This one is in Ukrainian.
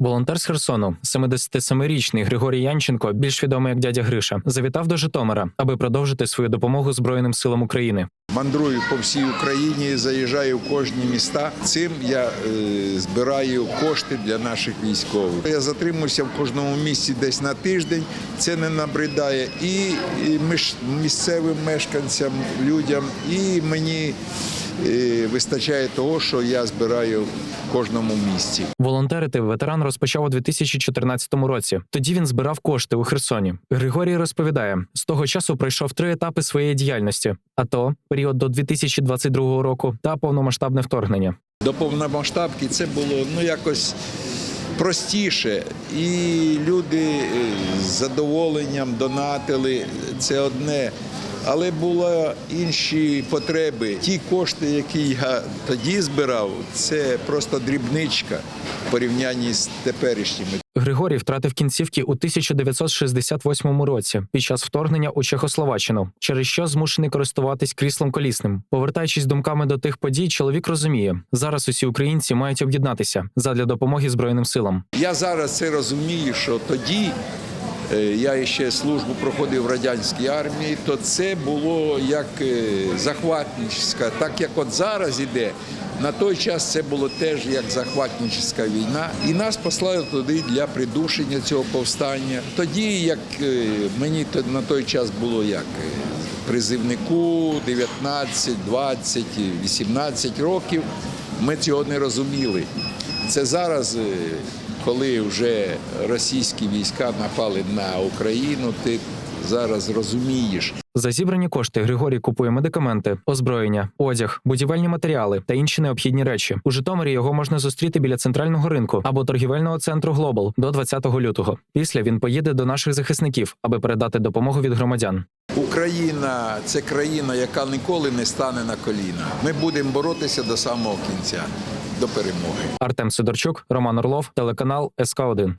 Волонтер з Херсону, 77-річний Григорій Янченко, більш відомий як дядя Гриша, завітав до Житомира, аби продовжити свою допомогу Збройним силам України. Мандрую по всій Україні, заїжджаю в кожні міста. Цим я е, збираю кошти для наших військових. Я затримуюся в кожному місці десь на тиждень. Це не набридає і, і між- місцевим мешканцям, людям, і мені вистачає того, що я збираю в кожному місці. Волонтерити ветеран розпочав у 2014 році. Тоді він збирав кошти у Херсоні. Григорій розповідає, з того часу пройшов три етапи своєї діяльності: АТО, період до 2022 року та повномасштабне вторгнення. До повномасштабки це було ну якось простіше, і люди е, з задоволенням донатили. Це одне. Але були інші потреби. Ті кошти, які я тоді збирав, це просто дрібничка в порівнянні з теперішніми. Григорій втратив кінцівки у 1968 році під час вторгнення у Чехословаччину, через що змушений користуватись кріслом колісним. Повертаючись думками до тих подій, чоловік розуміє, зараз усі українці мають об'єднатися задля допомоги збройним силам. Я зараз це розумію, що тоді я ще службу проходив в радянській армії, то це було як е, захватницька, так як от зараз іде. На той час це було теж як захватническа війна, і нас послали туди для придушення цього повстання. Тоді, як е, мені на той час було як е, призивнику 19, 20, 18 років, ми цього не розуміли. Це зараз, е, коли вже російські війська напали на Україну, ти зараз розумієш. За зібрані кошти Григорій купує медикаменти, озброєння, одяг, будівельні матеріали та інші необхідні речі. У Житомирі його можна зустріти біля центрального ринку або торгівельного центру Глобал до 20 лютого. Після він поїде до наших захисників, аби передати допомогу від громадян. Україна це країна, яка ніколи не стане на коліна. Ми будемо боротися до самого кінця, до перемоги. Артем Сидорчук, Роман Орлов, телеканал СК 1